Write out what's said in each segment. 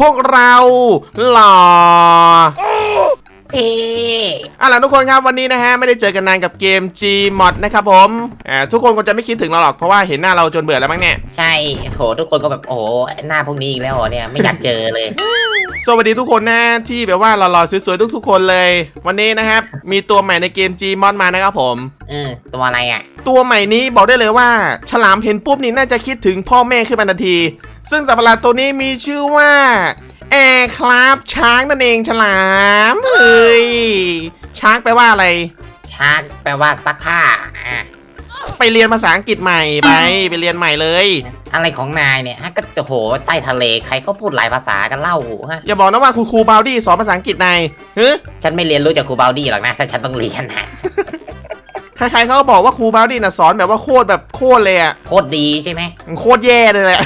พวกเราหล่อ เท่เอาล่ะทุกคนครับวันนี้นะฮะไม่ได้เจอกันนานกับเกม Gmod นะครับผมอ่าทุกคนคงจะไม่คิดถึงเราหรอกเพราะว่าเห็นหน้าเราจนเบื่อแล้วมั้งเนี่ย ใช่โหทุกคนก็แบบโอ้โหหน้าพวกนี้อีกแล้วเหรอเนี่ยไม่อยากเจอเลย สวัสดีทุกคนนะที่แบบว่าหล่อๆสวยๆทุกๆคนเลย วันนี้นะครับมีตัวใหม่ในเกม Gmod มานะครับผม เออตัวอะไรอะ ตัวใหม่นี้บอกได้เลยว่า ฉลามเห็นปุ๊บนี่น่าจะคิดถึงพ่อแม่ขึ้นมาทันที ซึ่งสัตว์ประหลาดตัวนี้มีชื่อว่า แอร์คราฟช้างนั่นเองฉลามเฮ้ยช้างแปลว่าอะไรชาร์กแปลว่าซักผ้าอะไปเรียนภาษาอังกฤษใหม่ไปไปเรียนใหม่เลย อะไรของนายเนี่ยฮะก็โอ้โหใต้ทะเลใครเขาพูดหลายภาษากันเล่าฮะอย่าบอกนะว่าคุณครูบาวดี้สอนภาษาอังกฤษนายเฮ้ยฉันไม่เรียนรู้จากครูบาวดี้หรอกนะถ้าฉันต้องเรียนนะใครๆเขาก็บอกว่าครูบาวดี้น่ะสอนแบบว่าโคตรแบบโคตรเลยอะโคตรดีใช่ไหมโคตรแย่เลยแหละ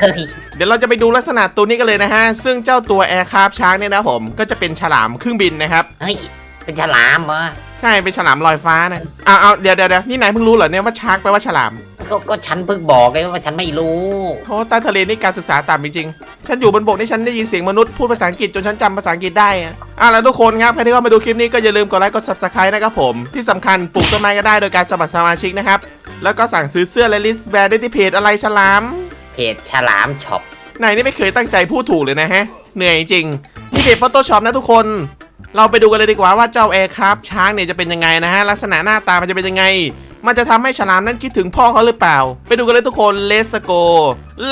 เฮ้ย เดี๋ยวเราจะไปดูลักษณะตัวนี้กันเลยนะฮะ ซึ่งเจ้าตัวแอร์คราฟช้างเนี่ยนะผมก็จะเป็นฉลามเครื่องบินนะครับ เฮ้ย เป็นฉลามเหรอใช่เป็นฉลามลอยฟ้านะเอาเอาเดี๋ยวเดี๋ยวเดี๋ยวนี่นายเพิ่งรู้เหรอเนี่ยว่าชาร์กแปลว่าฉลาม ก็ก็ฉันเพิ่งบอกไงว่าฉันไม่รู้โอ้ใต้ทะเลนี่การศึกษาต่ำจริงๆฉันอยู่บนบกนี่ฉันได้ยินเสียงมนุษย์พูดภาษาอังกฤษจนฉันจำภาษาอังกฤษได้อะอะแล้วทุกคนครับใครที่เข้ามาดูคลิปนี้ก็อย่าลืมกดไลค์กด subscribe นะครับผม ที่สำคัญปลูกต้นไม้ก็ได้โดยการสมัครสมาชิกนะครับแล้วก็สั่งซื้อเสื้อและลิสต์แบรนด์ได้ที่เพจอะไรฉลามเพ จฉลามช็อปนายนี่ไม่เคยตั้งใจพูดถูกเลยนะฮะ เหนื่อยจริง นี่เพจ Photoshop นะทุกคน เราไปดูกันเลยดีกว่าว่าเจ้าแอร์คราฟช้างเนี่ยจะเป็นยังไงนะฮะ ลักษณะหน้าตามันจะเป็นยังไง มันจะทำให้ฉลามนั้นคิดถึงพ่อเขาหรือเปล่า ไปดูกันเลยทุกคน Let's go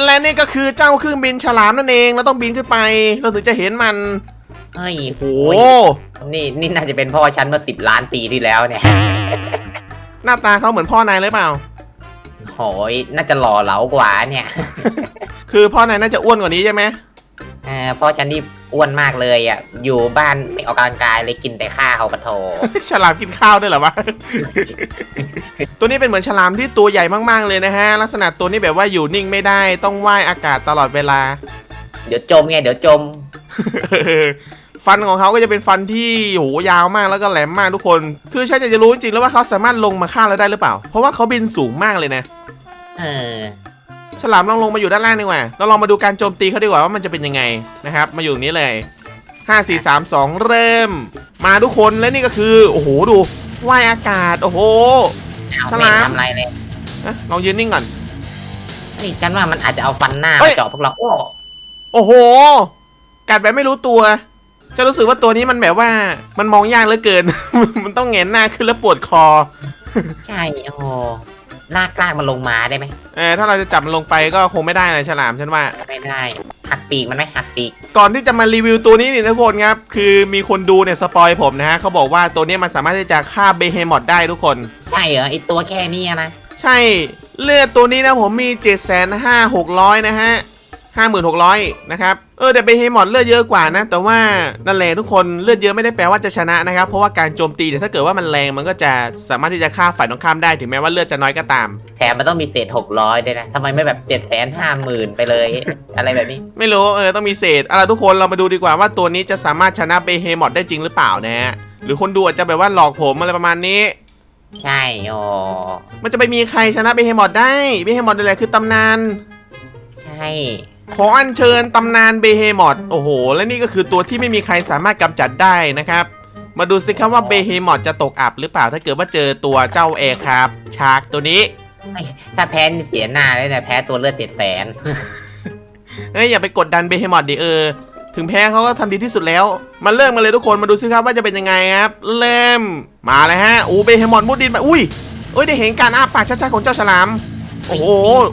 และนี่ก็คือเจ้าเครื่องบินฉลามนั่นเอง เราต้องบินขึ้นไปเราถึงจะเห็นมันเฮ้ยโอ้โหนี่นี่น่าจะเป็นพ่อฉันเมื่อสิบล้านปีที่แล้วเนี่ย หน้าตาเขาเหมือนพ่อนายเลยเปล่า โหยน่าจะหล่อเหลากว่าเนี่ยคือพ่อนายน่าจะอ้วนกว่านี้ใช่ไหมเออพ่อฉันนี่อ้วนมากเลยอะ อยู่บ้านไม่ออกกำลังกายเลยกินแต่ข้าวปะโถฉลามกินข้าวด้วยเหรอวะ ตัวนี้เป็นเหมือนฉลามที่ตัวใหญ่มากๆเลยนะฮะ ลักษณะตัวนี้แบบว่าอยู่นิ่งไม่ได้ต้องว่ายอากาศตลอดเวลา เดี๋ยวจมไงเดี๋ยวจม ฟันของเขาก็จะเป็นฟันที่โหยาวมากแล้วก็แหลมมากทุกคน คือฉันอยากจะรู้จริงๆแล้วว่าเขาสามารถลงมาฆ่าเราได้หรือเปล่า เพราะว่าเขาบินสูงมากเลยนะ เออ ฉลามลองลงมาอยู่ด้านล่างดีกว่าเราลองมาดูการโจมตีเขาดีกว่าว่ามันจะเป็นยังไงนะครับ มาอยู่ตรงนี้เลย5 4 3 2 เริ่ม มาทุกคนและนี่ก็คือ โอ้โหดูว่ายอากาศ โอ้โหเอาฉไม่ลาม ทำอะไรเลยอะลองยืนนิ่งก่อน เฮ้ยฉันว่ามันอาจจะเอาฟันหน้าเฮ้มาย เจาะพวกเราโอ้โอ้โห กัดแบบไม่รู้ตัว จะรู้สึกว่าตัวนี้มันแบบว่ามันมองยากเหลือเกิน มันต้องแงนหน้าขึ้นแล้วปวดคอ ใช่โอ้โหลากลากมันลงมาได้ไหมเออถ้าเราจะจับมันลงไปก็คงไม่ได้เลยฉลามฉันว่า ไม่ได้ หักปีกมันไหมหักปีก ก่อนที่จะมารีวิวตัวนี้นี่นะทุกคนครับ คือมีคนดูเนี่ยสปอยผมนะฮะเขาบอกว่าตัวนี้มันสามารถที่จะฆ่าเบเฮมอดได้ทุกคน ใช่เหรอไอตัวแค่นี้อะนะ ใช่เลือดตัวนี้นะผมมี7 5 6 0 0นะฮะ 56,000 นะครับ เออแต่เบเฮมอดเลือดเยอะกว่านะ แต่ว่านั่นแหละทุกคนเลือดเยอะไม่ได้แปลว่าจะชนะนะครับ เพราะว่าการโจมตีเนี่ยถ้าเกิดว่ามันแรงมันก็จะสามารถที่จะฆ่าฝ่ายตรงข้ามได้ถึงแม้ว่าเลือดจะน้อยก็ตาม แถมมันต้องมีเศษหกร้อยด้วยนะทำไมไม่แบบเจ็ดแสนห้าหมื่นไปเลย อะไรแบบนี้ ไม่รู้เออต้องมีเศษเอาล่ะทุกคนเรามาดูดีกว่าว่าตัวนี้จะสามารถชนะเบเฮมอดได้จริงหรือเปล่านะฮะหรือคนดูอาจจะแบบว่าหลอกผมอะไรประมาณนี้ ใช่โอ้มันจะไปมีใครชนะเบเฮมอดได้เบเฮมอดนี่แหละคือตำนาน ใช่ ขออัญเชิญตำนานเบเฮมอดโอ้โห และนี่ก็คือตัวที่ไม่มีใครสามารถกำจัดได้นะครับ มาดูสิครับว่าเบเฮมอดจะตกอับหรือเปล่าถ้าเกิดว่าเจอตัวเจ้าแอร์ครับชาร์กตัวนี้ไม่ถ้าแพ้นี่เสียหน้าเลยนะแพ้ตัวเลือดเจ็ดแสนเฮ้ยอย่าไปกดดันเบเฮมอดดิเออ ถึงแพ้เขาก็ทำดีที่สุดแล้ว มาเริ่มกันเลยทุกคนมาดูสิครับว่าจะเป็นยังไงครับ เริ่ม มาเลยฮะ อู้เบเฮมอดมุดดินไปอุ้ยเอ้ยได้เห็นการอ้าปากชัดๆของเจ้าฉลาม โอ้โห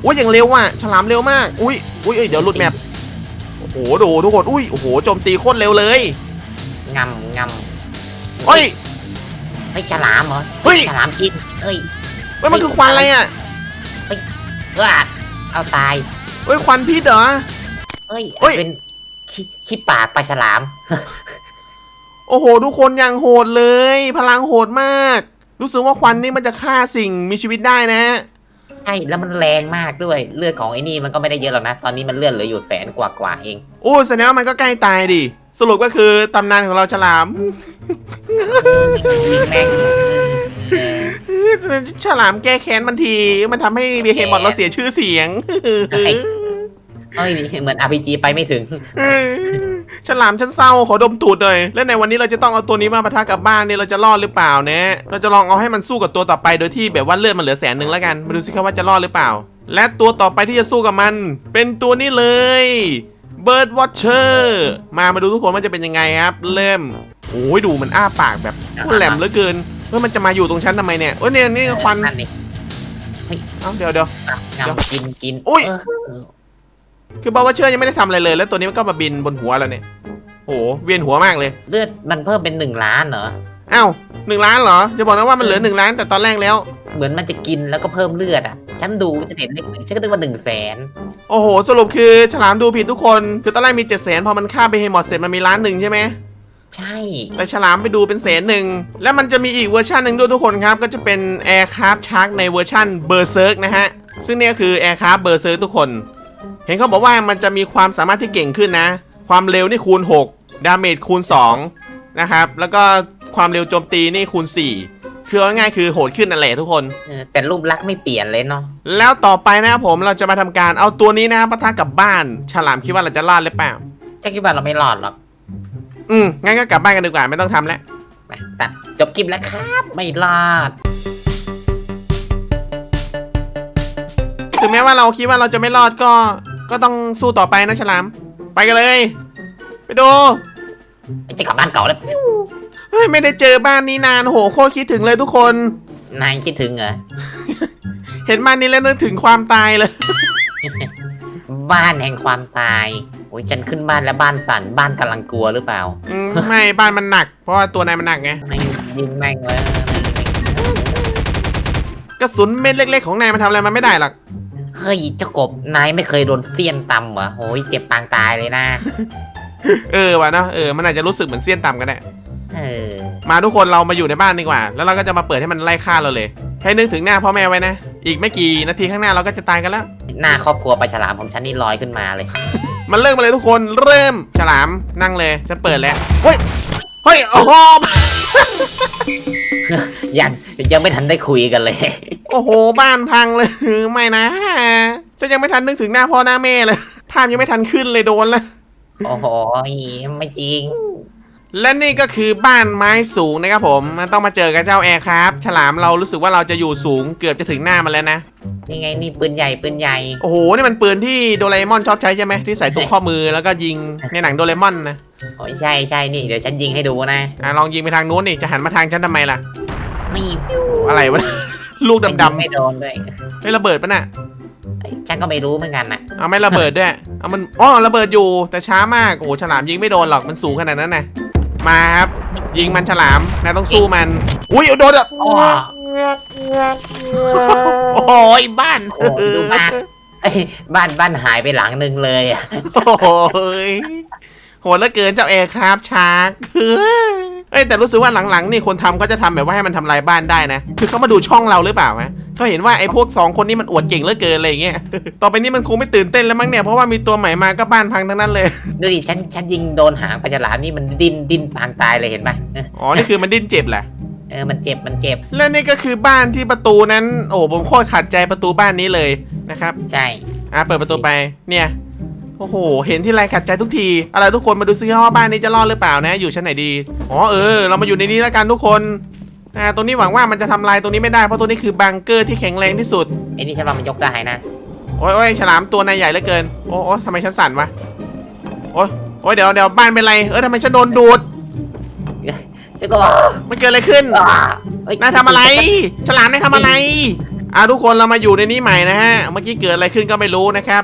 อุ้ยอย่างเร็วว่ะฉลามเร็วมาก อุ้ยอุ้ยเอ้ยเดี๋ยวหลุดแมปโอ้โหดูทุกคนอุ้ยโอ้โหโจมตีโคตรเร็วเลยงำงำเฮ้ยเฮ้ยฉลามเหรอเฮ้ยฉลามกินเฮ้ยเฮ้ยมันคือควันอะไรอะเออเอาตายเฮ้ยควันพิษเหรอเฮ้ยเฮ้ยเป็นขี้ขี้ปากปลาฉลาม โอ้โหทุกคนยังโหดเลย พลังโหดมาก รู้สึกว่าควันนี่มันจะฆ่าสิ่งมีชีวิตได้นะ ใช่แล้วมันแรงมากด้วยเลือดของไอ้นี่มันก็ไม่ได้เยอะหรอกนะ ตอนนี้มันเลือดเหลืออยู่แสนกว่ากว่าๆเองโอ้แสดงว่ามันก็ใกล้ตายดิ สรุปก็คือตำนานของเราฉลามวิ่งแม่งเออฉลามแก้แค้นมันที มันทำให้เบเฮมอดเราเสียชื่อเสียงเฮ้ย เอ้ยเหมือน RPG ไปไม่ถึงเอ้ยฉลามฉันเศร้าขอดมตูดหน่อยและในวันนี้เราจะต้องเอาตัวนี้มาปะทะกับบ้านเนี่ยเราจะรอดหรือเปล่าเนี่ยเราจะลองเอาให้มันสู้กับตัวต่อไปโดยที่แบบว่าเลือดมันเหลือแสนหนึ่งแล้วกันมาดูสิครับว่าจะรอดหรือเปล่า และตัวต่อไปที่จะสู้กับมัน เป็นตัวนี้เลย Bird Watcher มามาดูทุกคนว่าจะเป็นยังไงครับเริ่มโอ้ยดูมันอ้าปากแบบโคตรแหลมเหลือเกินเฮ้ยมันจะมาอยู่ตรงชั้นทำไมเนี่ยโอ้ยเนี่ยนี่ควันนั่นนี่เอ้าเดี๋ยวเดี๋ยวงามกินกินอุ๊ยเออ คือบอกว่าเชื่อยังไม่ได้ทำอะไรเลย แล้วตัวนี้มันก็มาบินบนหัวเราเนี่ยโอ้โหเวียนหัวมากเลยเลือดมันเพิ่มเป็นหนึ่งล้านเหรอ อ้าวหนึ่งล้านเหรอจะบอกนะว่ามันเหลือหนึ่งล้านแต่ตอนแรกแล้ว เหมือนมันจะกินแล้วก็เพิ่มเลือดอะ ฉันดูจะเห็นเลขหนึ่งฉันก็นึกว่าหนึ่งแสนโอ้โห สรุปคือฉลามดูผิดทุกคน คือตอนแรกมีเจ็ดแสนพอมันฆ่าไปเฮมอดเสร็จมันมีล้านหนึ่งใช่ไหม ใช่ แต่ฉลามไปดูเป็นแสนหนึ่ง แล้วมันจะมีอีกเวอร์ชันหนึ่งด้วยทุกคนครับ ก็จะเป็น Aircraft Shark ในเวอร์ชัน Berserk นะฮะ ซึ่งเนี่ยคือ Aircraft Berserk ทุกคน เห็นเขาบอกว่ามันจะมีความสามารถที่เก่งขึ้นนะ ความเร็วนี่คูณ 6 ดาเมจคูณ 2 นะครับ แล้วก็ความเร็วโจมตีนี่คูณ 4 คือเอาง่ายๆคือโหดขึ้นนั่นแหละทุกคน เออแต่รูปลักษณ์ไม่เปลี่ยนเลยเนาะแล้วต่อไปนะครับผมเราจะมาทำการเอาตัวนี้นะครับปะทะกับบ้าน ฉลามคิดว่าเราจะรอดหรือเปล่าฉันคิดว่าเราไม่รอดหรอกอืมงั้นก็กลับบ้านกันดีกว่าไม่ต้องทำแล้ว ไปตัดจบคลิปแล้วครับ ไม่รอด ถึงแม้ว่าเราคิดว่าเราจะไม่รอดก็ ก็ต้องสู้ต่อไปนะฉลาม ไปกันเลย ไปดูจะกลับบ้านเก่าแล้วเฮ้ยไม่ได้เจอบ้านนี้นานโหโคตรคิดถึงเลยทุกคน นายคิดถึงเหรอ เห็นบ้านนี้แล้วนึกถึงความตายเลย บ้านแห่งความตายโอ้ยฉันขึ้นบ้านแล้วบ้านสั่นบ้านกำลังกลัวหรือเปล่าอืมไม่บ้านมันหนัก เพราะว่าตัวนายมันหนักไงไม่ยิงแม่งเลยกระสุนเม็ดเล็ก ๆ ของนายมันทำอะไรมันไม่ได้หรอก เฮ้ยเจ้ากบนายไม่เคยโดนเสี้ยนตำเหรอโอ้ยเจ็บปางตายเลยนะเออว่ะเนอะเออมันอาจจะรู้สึกเหมือนเสี้ยนต่ำกันแหละเออมาทุกคนเรามาอยู่ในบ้านดีกว่า แล้วเราก็จะมาเปิดให้มันไล่ฆ่าเราเลย ให้นึกถึงหน้าพ่อแม่ไว้นะ อีกไม่กี่นาทีข้างหน้าเราก็จะตายกันแล้ว หน้าครอบครัวปลาฉลามของฉันนี่ลอยขึ้นมาเลย มันเริ่มมาเลยทุกคนเริ่มฉลามนั่งเลยฉันเปิดแล้วเฮ้ย เฮ้ยโอ้โหยังยังไม่ทันได้คุยกันเลย โอ้โห บ้านพังเลย ไม่นะฉันยังไม่ทันนึกถึงหน้าพ่อหน้าแม่เลยภาพยังไม่ทันขึ้นเลยโดนแล้วโอ้โหไม่จริง และนี่ก็คือบ้านไม้สูงนะครับผมมันต้องมาเจอกับเจ้าแอร์ครับ ฉลามเรารู้สึกว่าเราจะอยู่สูงเกือบจะถึงหน้ามันแล้วนะนี่ไงนี่ปืนใหญ่ปืนใหญ่ โอ้โหนี่มันปืนที่โดราเอมอนชอบใช้ใช่ไหมที่ใส่ตรงข้อมือแล้วก็ยิงในหนังโดราเอมอนนะ โอ้ยใช่ใช่นี่เดี๋ยวฉันยิงให้ดูนะ อะลองยิงไปทางนู้นนี่จะหันมาทางฉันทำไมล่ะนี่ฟิวอะไรวะ ลูกดำไม่โดนด้วยๆเฮ้ยระเบิดปะน่ะเอ้ยฉันก็ไม่รู้เหมือนกันนะเอาไม่ระเบิดด้วยเอามันอ๋อระเบิดอยู่แต่ช้ามากโอ้โหฉลามยิงไม่โดนหรอกมันสูงขนาดนั้นนะมาครับ ยิงมันฉลามนายต้องสู้มัน อุ้ยโดนอะอ๋อโอ้ยบ้านโอ้ยดูบ้านเอ้ยบ้านบ้านหายไปหลังหนึ่งเลยอะโอ้ย โหดเหลือเกินเจ้าแอร์ครับชาร์กเอ้ยแต่รู้สึกว่าหลังๆนี่คนทำเขาจะทำแบบว่าให้มันทำลายบ้านได้นะ คือเขามาดูช่องเราหรือเปล่าฮะเขาเห็นว่าไอ้พวกสองคนนี้มันอวดเก่งเหลือเกินอะไรอย่างเงี้ย ต่อไปนี้มันคงไม่ตื่นเต้นแล้วมั้งเนี่ย เพราะว่ามีตัวใหม่มาก็บ้านพังทั้งนั้นเลย ดูดิ ฉันฉันยิงโดนหางปลาฉลามนี่มันดิ้นดิ้นปางตายเลยเห็นปะเอออ๋อ นี่คือมันดิ้นเจ็บแหละเออ มันเจ็บ มันเจ็บ และนี่ก็คือบ้านที่ประตูนั้น โอ้โหผมโคตรขัดใจประตูบ้านนี้เลยนะครับ ใช่ อะเปิดประตูไป เนี่ย โอ้โห เห็นที่ไรขัดใจทุกที อะไรทุกคนมาดูซิว่าบ้านนี้จะรอดหรือเปล่านะ อยู่ชั้นไหนดี อ๋อเออ เรามาอยู่ในนี้แล้วกันทุกคน อ่า ตรงนี้หวังว่ามันจะทำลายตรงนี้ไม่ได้ เพราะตัวนี้คือบังเกอร์ที่แข็งแรงที่สุด ไอ้นี่ฉันว่ามันยกได้นะ โอ้ยโอ้ยฉลามตัวนายใหญ่เหลือเกิน โอ้โอ้ทำไมฉันสั่นวะ โอ้ยโอ้ยเดี๋ยวเดี๋ยวบ้านเป็นไร เออทำไมฉันโดนดูดแล้วก็มันเกิดอะไรขึ้นอ่าเอ้ยนายทำอะไร ฉลามนายทำอะไรอ่าทุกคนเรามาอยู่ในนี้ใหม่นะฮะ เมื่อกี้เกิดอะไรขึ้นก็ไม่รู้นะครับ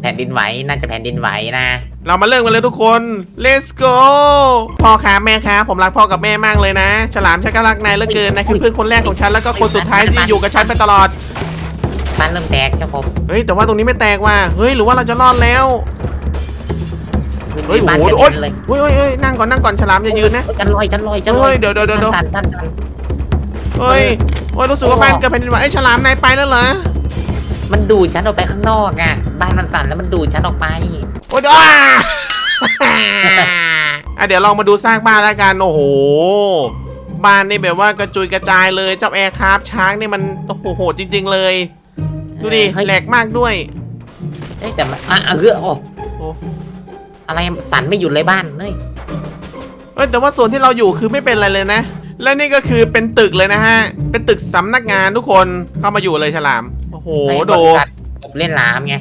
แผ่นดินไหวน่าจะแผ่นดินไหวนะ เรามาเริ่มกันเลยทุกคน let's go พ่อครับแม่ครับผมรักพ่อกับแม่มากเลยนะ ฉลามฉันก็รักนายเหลือเกินนายคือเพื่อนคนแรกของฉันแล้วก็คนสุดท้ายที่อยู่กับฉันไปตลอดบ้านเริ่มแตกเจ้าผมเฮ้ยแต่ว่าตรงนี้ไม่แตกว่ะเฮ้ยหรือว่าเราจะรอดแล้วพื้นเฮ้ยที่โอ้บ้านโหกระโอ๊ยเด็นเลยเฮ้ยเฮ้ยเฮ้ยนั่งก่อนนั่งก่อนฉลามอย่ายืนนะฉันลอยฉันลอยฉันลเฮ้อยยเดี๋ยวเดี๋ยวเดี๋ยวเดี๋ยวฉันสั่นฉันสั่นเฮ้ยเฮ้ยรู้สึกว่าบ้านเกิดแผ่นดินไหวเอ้ยฉลามนายไปแล้วเหรอ มันดูดฉันออกไปข้างนอกอะบ้านมันสั่นแล้วมันดูดฉันออกไป โอ้ยอ้า อะเดี๋ยวลองมาดูสร้างบ้านแล้วกันโอ้โห บ้านนี่แบบว่ากระจุยกระจายเลยเจ้าแอร์คราฟช้างนี่มันโอ้โหโหดจริง ๆ เลย ดูดิเฮ้ย แหลกมากด้วยเอ้ยแต่มันอะเออโอ้โอ้อะไรสั่นไม่หยุดเลยบ้านเฮ้ยเอ้ยแต่ว่าส่วนที่เราอยู่คือไม่เป็นอะไรเลยนะ และนี่ก็คือเป็นตึกเลยนะฮะ เป็นตึกสำนักงานทุกคนเข้ามาอยู่เลยฉลาม โอ้โหไอ้โด บริษัทผมเล่นหลามไง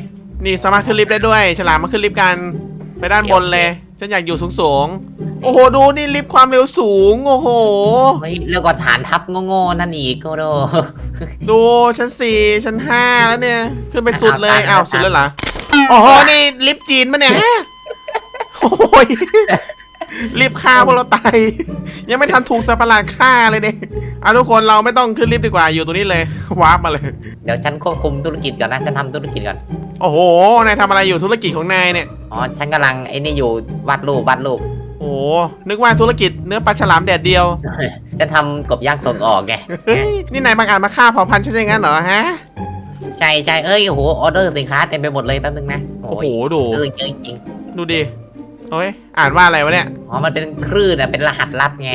นี่สามารถขึ้นลิฟต์ได้ด้วย ฉลามมาขึ้นลิฟต์กัน ไปด้านบนเลย ฉันอยากอยู่สูงสูงๆโอ้โห ดูนี่ลิฟต์ความเร็วสูง โอ้โหเฮ้ยแล้วก็ฐานทัพโง่ๆนั่นอีกก็โด ดูชั้นสี่ชั้นห้าแล้วเนี่ย ขึ้นไปสุดเลยเอาตามอ้าว สุดแล้วเหรอ โอ้โห นี่ลิฟต์จีนปะเนี่ยโอ้ยลิฟต์ฆ่าพวกเราตาย ยังไม่ทันถูกสัตว์ประหลาดฆ่าเลยเนี่ยเอาทุกคนเราไม่ต้องขึ้นลิฟต์ดีกว่าอยู่ตรงนี้เลยวาร์ปมาเลย เดี๋ยวฉันควบคุมธุรกิจก่อนนะ ฉันทำธุรกิจก่อน โอ้โหนายทำอะไรอยู่ธุรกิจของนายเนี่ย อ๋อ ฉันกำลังไอ้นี่อยู่วาดรูปวาดรูป โอ้โหนึกว่าธุรกิจเนื้อปลาฉลามแดดเดียวจะทำกบย่างส่งออกไง เฮ้ยนี่นายบางอาจมาฆ่าเผ่าพันธุ์ใช่ไหมงั้นเหรอฮะใช่ใช่เอ้ยโอ้โหออเดอร์สินค้าเต็มไปหมดเลยแป๊บนึงนะโอ้โหดูเออเยอะจริงดูดิโอ้ยอ่านว่าอะไรวะเนี่ยอ๋อมันเป็นคลื่นอะเป็นรหัสลับไง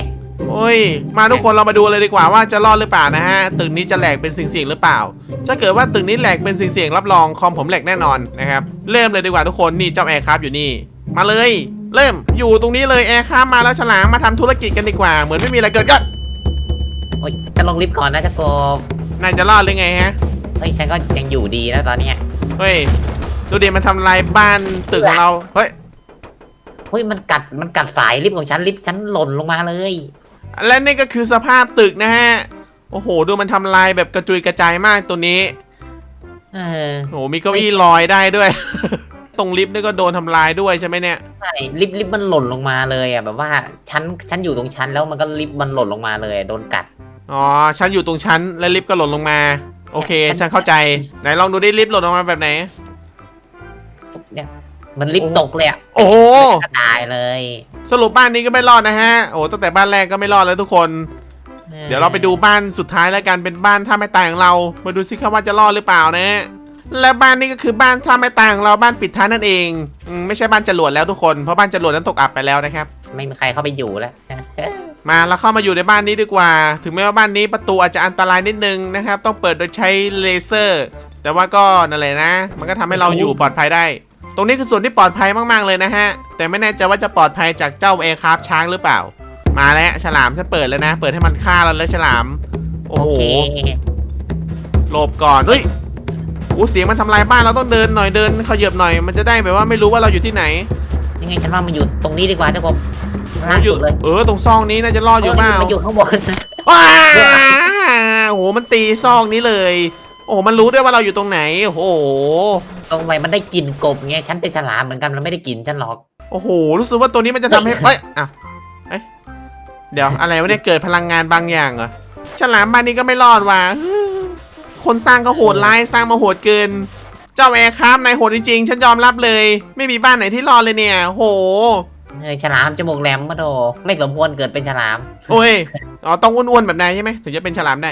โอ้ย มาทุกคนเรามาดูเลยดีกว่าว่าจะรอดหรือเปล่านะฮะตึกนี้จะแหลกเป็นสิ่งเสียงหรือเปล่า ถ้าเกิดว่าตึกนี้แหลกเป็นสิ่งเสียงรับรองคอมผมแหลกแน่นอนนะครับเริ่มเลยดีกว่าทุกคนนี่เจ้าแอร์คราฟอยู่นี่ มาเลย เริ่มอยู่ตรงนี้เลยแอร์คราฟมาแล้วฉลามมาทำธุรกิจกันดีกว่า เหมือนไม่มีอะไรเกิดขึ้นโอ้ยจะลงลิฟต์ก่อนนะจะโกบนายจะรอดหรือไงฮะเฮ้ยฉันก็ยังอยู่ดีนะตอนเนี้ยเฮ้ยดูดิมันทำลายบ้านตึกของเราเฮ้ยเฮ้ยมันกัดมันกัดสายลิฟต์ของฉันลิฟต์ฉันหล่นลงมาเลย และนี่ก็คือสภาพตึกนะฮะ โอ้โห ดูมันทำลายแบบกระจุยกระจายมากตัวนี้เออโอ้โหมีเก้าอี้ลอยได้ด้วย ตรงลิฟต์นี่ก็โดนทำลายด้วยใช่ไหมเนี่ย ใช่ลิฟต์ลิฟต์มันหล่นลงมาเลยอะแบบว่าฉันฉันอยู่ตรงชั้นแล้วมันก็ลิฟต์มันหล่นลงมาเลยอะโดนกัดอ๋อฉันอยู่ตรงชั้นและลิฟต์ก็หล่นลงมา โอเคฉันฉันเข้าใจไหนลองดูดิลิฟต์หล่นลงมาแบบไหนเนี่ยมันลิฟต์ตกเลยอะโอ้โหก็ตายเลย สรุปบ้านนี้ก็ไม่รอดนะฮะ โอ้ตั้งแต่บ้านแรกก็ไม่รอดแล้วทุกคน เดี๋ยวเราไปดูบ้านสุดท้ายแล้วกันเป็นบ้านท่าไม่ตายของเรา มาดูซิครับว่าจะรอดหรือเปล่านะ และบ้านนี้ก็คือบ้านท่าไม่ตายของเราบ้านปิดท้ายนั่นเองอืมไม่ใช่บ้านจรวดแล้วทุกคนเพราะบ้านจรวดนั้นตกอับไปแล้วนะครับ ไม่มีใครเข้าไปอยู่แล้ว มาเราเข้ามาอยู่ในบ้านนี้ดีกว่า ถึงแม้ว่าบ้านนี้ประตูอาจจะอันตรายนิดนึงนะครับ ต้องเปิดโดยใช้เลเซอร์ แต่ว่าก็นั่นแหละนะ มันก็ทำให้เราอยู่ปลอดภัยได้ ตรงนี้คือส่วนที่ปลอดภัยมากๆเลยนะฮะ แต่ไม่แน่ใจว่าจะปลอดภัยจากเจ้าแอร์คราฟช้างหรือเปล่า มาแล้วฉลามฉันเปิดแล้วนะ เปิดให้มันฆ่าเราแล้วฉลาม โอ้โอโหเคหลบก่อนเฮ้ยอู้เสียงมันทำลายบ้านเราต้องเดินหน่อยเดินขยับหน่อยมันจะได้แบบว่าไม่รู้ว่าเราอยู่ที่ไหน ยังไงฉันว่ามันอยู่ตรงนี้ดีกว่าเจ้ากบล่าอยู่สุดเลยเออตรงซองนี้น่าจะรอดอยู่เปล่ามันอยู่ข้างบนว้าโอ้โหมันตีซอกนี้เลย โอ้โหมันรู้ด้วยว่าเราอยู่ตรงไหนโอ้โห ตรงไปมันได้กลิ่นกบไงฉันเป็นฉลามเหมือนกันมันไม่ได้กลิ่นฉันหรอก โอ้โห รู้สึกว่าตัวนี้มันจะทำให้ เอ้ยอะเอ้ยเดี๋ยวอะไรวะเนี่ยเกิดพลังงานบางอย่างเหรอ ฉลามบ้านนี้ก็ไม่รอดว่ะฮึ่มคนสร้างก็โหดร้ายสร้างมาโหดเกิน เจ้าแอร์ครับนายโหดจริงๆ ฉันยอมรับเลย ไม่มีบ้านไหนที่รอดเลยเนี่ย โห เออฉลามจมูกแหลมมาโดไม่สมควรเกิดเป็นฉลาม โอ้ย อ๋อ ต้องอ้วนๆแบบนายใช่ไหมถึงจะเป็นฉลามได้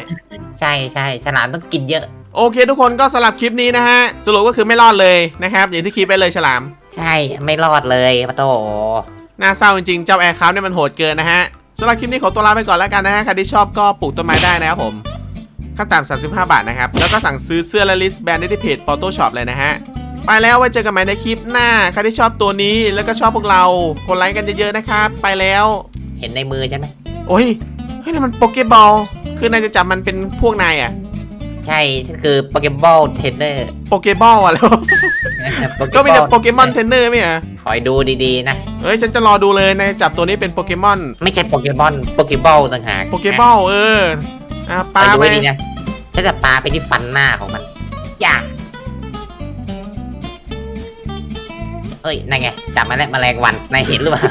ใช่ใช่ฉลามต้องกินเยอะ โอเคทุกคนก็สำหรับคลิปนี้นะฮะ สรุปก็คือไม่รอดเลยนะครับ อย่างที่คิดไปเลยฉลาม ใช่ไม่รอดเลยมาโดน่าเศร้าจริงๆ เจ้าแอร์คราฟเนี่ยมันโหดเกินนะฮะสำหรับคลิปนี้ขอตัวลาไปก่อนแล้วกันนะฮะใครที่ชอบก็ปลูกต้นไม้ได้นะครับผมขั้นต่ำ35 บาทนะครับ แล้วก็สั่งซื้อเสื้อและลิสต์แบรนด์ได้ที่เพจ p o t o Shop เลยนะฮะ ไปแล้วไว้เจอกันใหม่ในคลิปหน้า ใครที่ชอบตัวนี้แล้วก็ชอบพวกเรากดไลค์กันเยอะๆนะครับ ไปแล้ว เห็นในมือใช่ไหมโอ้ยเฮ้ยนี่มันโปเกบอลคือนายจะจับมันเป็นพวกนายอะ ใช่ฉันคือโปเกมอลเทรนเนอร์โปเกบอลอะแล้วก็มีแต่โปเกมอนเทรนเนอร์ไม่เหรอคอยดูดีๆนะ เฮ้ย ฉันจะรอดูเลยนายจับตัวนี้เป็นโปเกมอน ไม่ใช่โปเกมอนโปเกบอลต่างหากโปเกบอลเอออะปาปาดูไปให้ดีนะฉันจะปาไปที่ฟันหน้าของมันอยากเอ้ยนั่นไงจับมาแล้วแมลงวันนายเห็นหรือเปล่า